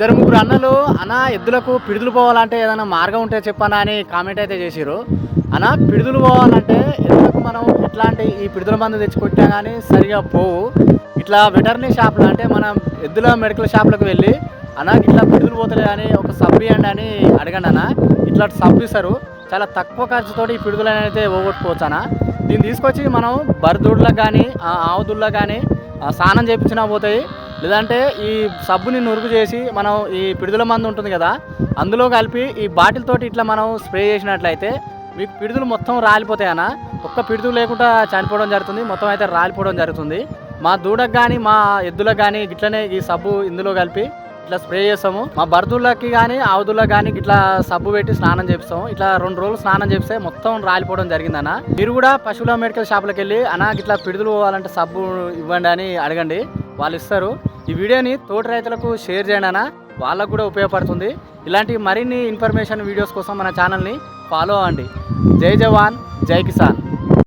ఇద్దరు ముగ్గురు అన్నలు అన్న ఎద్దులకు పిడుదులు పోవాలంటే ఏదైనా మార్గం ఉంటే చెప్పనా అని కామెంట్ అయితే చేసిరు అన్న పిడుదులు పోవాలంటే ఎద్దులకు మనం ఎట్లాంటి ఈ పిడుదల మందు తెచ్చి కానీ సరిగా పోవు. ఇట్లా వెటర్నరీ షాప్లో అంటే మనం ఎద్దుల మెడికల్ షాప్లకు వెళ్ళి అన్న ఇట్లా పిడుదలు పోతలే అని ఒక సబ్బు ఇవ్వండి అని అడగండి అన్న. ఇట్లా సబ్బు ఇస్తారు. చాలా తక్కువ ఖర్చుతో ఈ పిడుదలను అయితే పోగొట్టుకోవచ్చు అన్న. దీన్ని తీసుకొచ్చి మనం బర్దూడ్లకు కానీ ఆవుదుళ్ళకు కానీ స్నానం చేయించినా పోతాయి. లేదంటే ఈ సబ్బుని నురుగు చేసి మనం ఈ పిడుదల మందు ఉంటుంది కదా అందులో కలిపి ఈ బాటిల్ తోటి ఇట్లా మనం స్ప్రే చేసినట్లయితే మీకు పిడుదలు మొత్తం రాలిపోతాయి అన్న. ఒక్క పిడుదలు లేకుండా చనిపోవడం జరుగుతుంది మొత్తం అయితే రాలిపోవడం జరుగుతుంది. మా దూడకు కానీ మా ఎద్దులకు కానీ ఇట్లనే ఈ సబ్బు ఇందులో కలిపి ఇట్లా స్ప్రే చేస్తాము. మా బర్దులకి కానీ ఆవుదులకు కానీ ఇట్లా సబ్బు పెట్టి స్నానం చేపిస్తాము. ఇట్లా రెండు రోజులు స్నానం చేపిస్తే మొత్తం రాలిపోవడం జరిగిందన్న మీరు కూడా పశువుల మెడికల్ షాప్లకు వెళ్ళి అన్న ఇట్లా పిడుదలు పోవాలంటే సబ్బు ఇవ్వండి అని అడగండి. వాళ్ళు ఇస్తారు. ఈ వీడియోని తోటి రైతులకు షేర్ చేయండి అన్న. వాళ్ళకు కూడా ఉపయోగపడుతుంది. ఇలాంటి మరిన్ని ఇన్ఫర్మేషన్ వీడియోస్ కోసం మన ఛానల్ని ఫాలో అవ్వండి. జై జవాన్ జై కిసాన్.